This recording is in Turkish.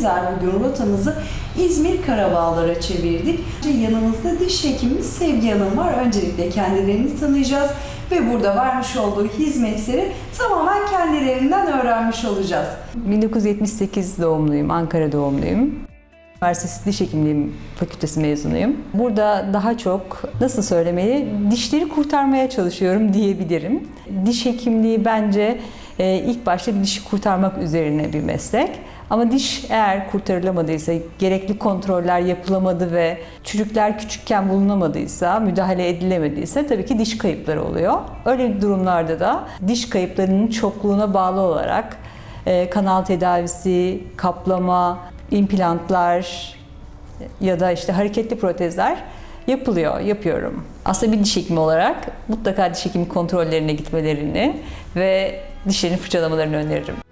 gezer bugün rotamızı İzmir Karabağlar'a çevirdik. Yanımızda diş hekimimiz Sevgi Hanım var. Öncelikle kendilerini tanıyacağız ve burada vermiş olduğu hizmetleri tamamen kendilerinden öğrenmiş olacağız. 1978 doğumluyum, Ankara doğumluyum. Üniversitesi Diş Hekimliği Fakültesi mezunuyum. Burada daha çok nasıl söylemeli, dişleri kurtarmaya çalışıyorum diyebilirim. Diş hekimliği bence e, ilk başta bir dişi kurtarmak üzerine bir meslek. Ama diş eğer kurtarılamadıysa, gerekli kontroller yapılamadı ve çürükler küçükken bulunamadıysa, müdahale edilemediyse tabii ki diş kayıpları oluyor. Öyle durumlarda da diş kayıplarının çokluğuna bağlı olarak e, kanal tedavisi, kaplama, implantlar ya da işte hareketli protezler yapılıyor, yapıyorum. Aslında bir diş hekimi olarak mutlaka diş hekimi kontrollerine gitmelerini ve dişlerini fırçalamalarını öneririm.